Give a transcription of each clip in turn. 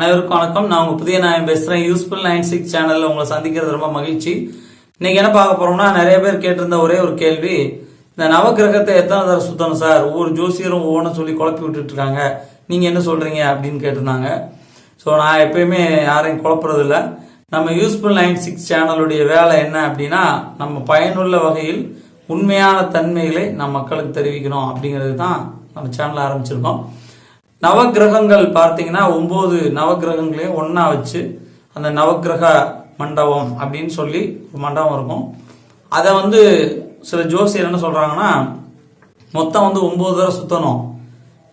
அனைவருக்கும் வணக்கம். நான் உங்க புதிய நாயம் பேசுறேன். யூஸ்ஃபுல் நைன் சிக்ஸ் சேனல்ல உங்களை சந்திக்கிறது ரொம்ப மகிழ்ச்சி. இன்னைக்கு என்ன பார்க்க போறோம்னா நிறைய பேர் கேட்டிருந்த ஒரே ஒரு கேள்வி. இந்த நவக்கிரகத்தை எத்தனை தடவை சுத்தணும் சார்? ஒவ்வொரு ஜோசியரும் ஒவ்வொன்றும் சொல்லி குழப்பி விட்டுட்டு இருக்காங்க நீங்க என்ன சொல்றீங்க அப்படின்னு கேட்டிருந்தாங்க. ஸோ நான் எப்பயுமே யாரையும் குழப்புறது இல்லை நம்ம யூஸ்ஃபுல் நைன் சிக்ஸ் சேனலுடைய வேலை என்ன அப்படின்னா நம்ம பயனுள்ள வகையில் உண்மையான தன்மைகளை நம் மக்களுக்கு தெரிவிக்கணும் அப்படிங்கிறது தான் நம்ம சேனல் ஆரம்பிச்சிருக்கோம். நவக்கிரகங்கள் பார்த்தீங்கன்னா ஒன்பது நவகிரகங்களையும் ஒன்றா வச்சு அந்த நவக்கிரக மண்டபம் அப்படின்னு சொல்லி ஒரு மண்டபம் இருக்கும். அதை வந்து சில ஜோசியர் என்ன சொல்றாங்கன்னா மொத்தம் வந்து ஒன்பது தடவை சுத்தணும்.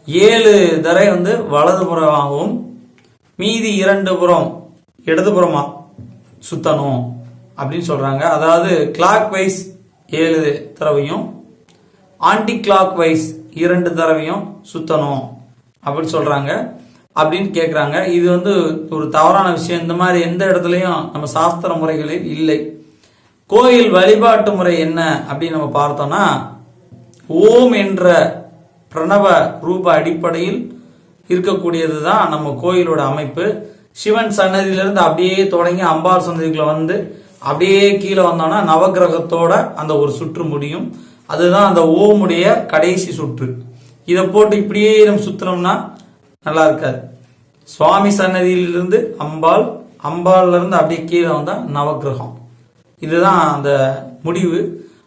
ஏழு தடவை வந்து வலதுபுறமாகவும் மீதி இரண்டு புறம் இடதுபுறமாக சுத்தணும் அப்படின்னு சொல்றாங்க. அதாவது கிளாக் வைஸ் ஏழு தடவையும் ஆன்டி கிளாக் வைஸ் இரண்டு தடவையும் சுத்தணும். அப்படின்னு சொல்றாங்க. அப்படின்னு கேட்குறாங்க இது வந்து ஒரு தவறான விஷயம். இந்த மாதிரி எந்த இடத்துலையும் நம்ம சாஸ்திர முறைகளில் இல்லை. கோயில் வழிபாட்டு முறை என்ன அப்படின்னு நம்ம பார்த்தோம்னா ஓம் என்ற பிரணவ ரூப அடிப்படையில் இருக்கக்கூடியது தான் நம்ம கோயிலோட அமைப்பு. சிவன் சன்னதியிலிருந்து அப்படியே தொடங்கி அம்பாள் சன்னதிக்குள்ள வந்து அப்படியே கீழே வந்தோம்னா நவக்கிரகத்தோட அந்த ஒரு சுற்று முடியும். அதுதான் அந்த ஓமுடைய கடைசி சுற்று. இதை போட்டு இப்படியே நம்ம சுத்தினோம்னா நல்லா இருக்காது. சுவாமி சன்னதியிலிருந்து அம்பாள் அம்பாள்ல இருந்து அப்படியே கீழே வந்தா நவக்கிரகம். இதுதான் அந்த முடிவு.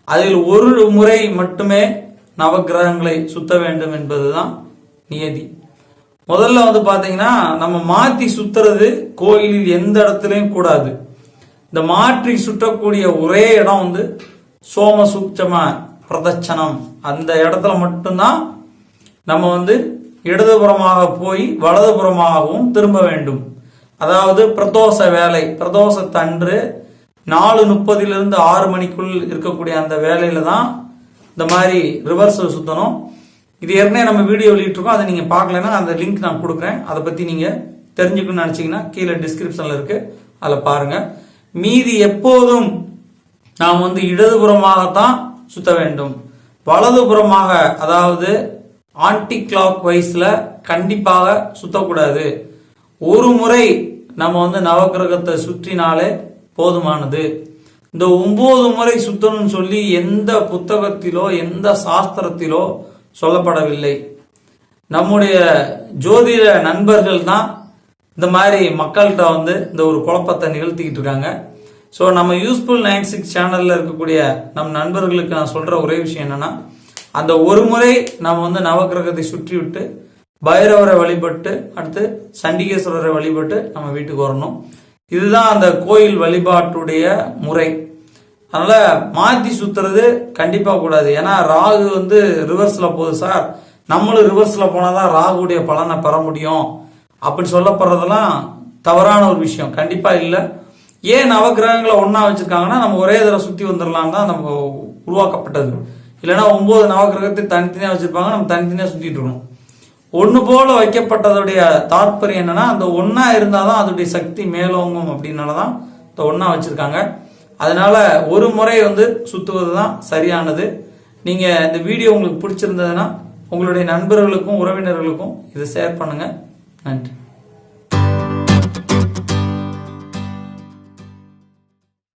அதில் ஒரு முறை மட்டுமே நவக்கிரகங்களை சுத்த வேண்டும் என்பதுதான் நியதி. முதல்ல வந்து பாத்தீங்கன்னா நம்ம மாத்தி சுத்துறது கோயிலில் எந்த இடத்துலயும் கூடாது. இந்த மாற்றி சுற்றக்கூடிய ஒரே இடம் வந்து சோம சூட்சம பிரதட்சணம். அந்த இடத்துல மட்டும்தான் நம்ம வந்து இடதுபுறமாக போய் வலதுபுறமாகவும் திரும்ப வேண்டும். அதாவது பிரதோஷ வேலை பிரதோஷத்தன்று நாலு முப்பதிலிருந்து ஆறு மணிக்குள் இருக்கக்கூடிய அந்த வேலையில தான் இந்த மாதிரி ரிவர்ஸ் சுத்தணும். இது ஏற்கனவே நம்ம வீடியோ வெளியிட்டிருக்கோம். அதை நீங்கள் பார்க்கலன்னா அந்த லிங்க் நான் கொடுக்குறேன். அதை பற்றி நீங்கள் தெரிஞ்சுக்கணும்னு நினச்சிங்கன்னா கீழே டிஸ்கிரிப்ஷனில் இருக்குது அதில் பாருங்கள் மீதி எப்போதும் நாம் வந்து இடதுபுறமாகத்தான் சுத்த வேண்டும். வலதுபுறமாக அதாவது ஆன்டி கிளாக் வைஸ்ல கண்டிப்பாக சுத்தக்கூடாது. ஒரு முறை நம்ம வந்து நவக்கிரகத்தை சுற்றினாலே போதுமானது. இந்த ஒன்பது முறை சுத்தணும்னு சொல்லி எந்த புத்தகத்திலோ எந்த சாஸ்திரத்திலோ சொல்லப்படவில்லை. நம்முடைய ஜோதிட நண்பர்கள் தான் இந்த மாதிரி மக்கள்கிட்ட வந்து இந்த ஒரு குழப்பத்தை நிகழ்த்திக்கிட்டு இருக்காங்க. ஸோ நம்ம யூஸ்ஃபுல் நைன் சிக்ஸ் சேனல்ல இருக்கக்கூடிய நம் நண்பர்களுக்கு நான் சொல்ற ஒரே விஷயம் என்னன்னா அந்த ஒரு முறை நம்ம வந்து நவக்கிரகத்தை சுற்றி விட்டு பைரவரை வழிபட்டு அடுத்து சண்டிகேஸ்வரரை வழிபட்டு நம்ம வீட்டுக்கு வரணும். இதுதான் அந்த கோயில் வழிபாட்டுடைய முறை. அதனால மாத்தி சுத்துறது கண்டிப்பா கூடாது. ஏன்னா ராகு வந்து ரிவர்ஸ்ல போகுது சார். நம்மளும் ரிவர்ஸ்ல போனாதான் ராகுடைய பலனை பெற முடியும். அப்படி சொல்லப்படுறதெல்லாம் தவறான ஒரு விஷயம். கண்டிப்பா இல்லை. ஏன் நவகிரகங்களை ஒன்னா வச்சிருக்காங்கன்னா நம்ம ஒரே தடவை சுத்தி வந்துடலாம் தான் நம்ம உருவாக்கப்பட்டது. இல்லைனா ஒன்பது நவகிரகத்தை தனித்தனியா வச்சிருப்பாங்க. நம்ம தனித்தனியா சுத்திட்டு இருக்கணும். ஒன்று போல வைக்கப்பட்டதுடைய தாற்பயம் என்னன்னா அந்த ஒன்னா இருந்தாதான் அதோடைய சக்தி மேலோங்கும் அப்படின்னாலதான் இந்த ஒன்றா வச்சுருக்காங்க. அதனால ஒரு முறை வந்து சுற்றுவது தான் சரியானது. நீங்கள் இந்த வீடியோ உங்களுக்கு பிடிச்சிருந்ததுன்னா உங்களுடைய நண்பர்களுக்கும் உறவினர்களுக்கும் இதை ஷேர் பண்ணுங்கள் நன்றி.